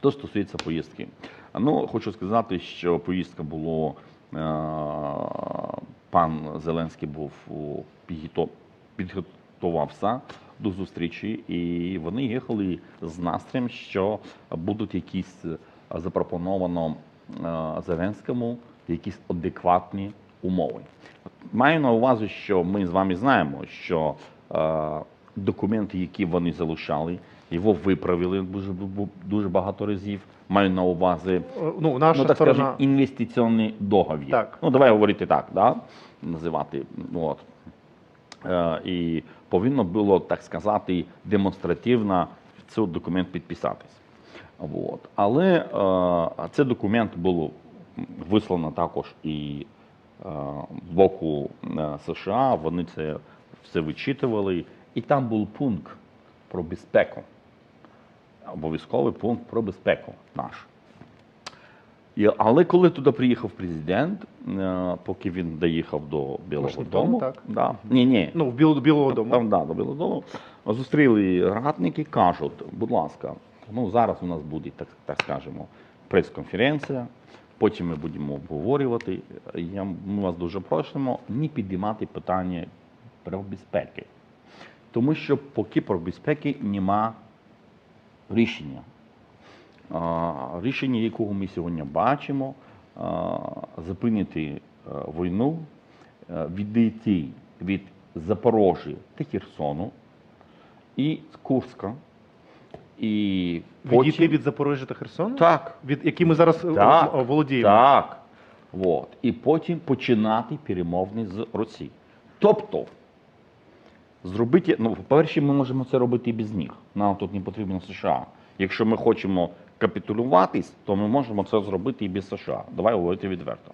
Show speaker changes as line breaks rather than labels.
Що стосується поїздки, ну хочу сказати, що поїздка було е, пан Зеленський був підготувався до зустрічі, і вони їхали з настроєм, що будуть якісь е, запропоновано е, Зеленському якісь адекватні умови. Маю на увазі, що ми з вами знаємо, що документи, які вони залишали, його виправили дуже дуже багато разів. Маю на увазі
Е, Ну, наша
ну, так
сторона.
скажемо, інвестиційний договір.
Так.
Ну, давай говорити так, да? називати. Ну, От. Е, і повинно було, так сказати, демонстративно цей документ підписатись. От. Але е, цей документ було вислано також і е, з боку е, США, вони це все вичитували, і там був пункт про безпеку. Обов'язковий пункт про безпеку наш. І, але коли туди приїхав президент, е, поки він доїхав до Білого
Вашингтону,
Дому,
так?
Да, ні, ні,
Ну, в Білого, Білого дому.
там, да, до Білого Дому, зустріли радники, кажуть, будь ласка, ну зараз у нас буде, так, так скажемо, прес-конференція, потім ми будемо обговорювати. Я, ми вас дуже просимо не підіймати питання про безпеки. Тому що поки про безпеки нема рішення. Рішення, якого ми сьогодні бачимо, зупинити е, війну, е, відійти від Запорожжя та Херсону і Курська. І
Відійти від Запоріжжя та Херсону?
Так.
Від які ми зараз е,
Так,
володіємо.
Так. От. І потім починати перемовини з Росією. Тобто, зробити, ну, по-перше, ми можемо це робити і без них. Нам тут не потрібно США. Якщо ми хочемо капітулюватись, то ми можемо це зробити і без США. Давай говорити відверто.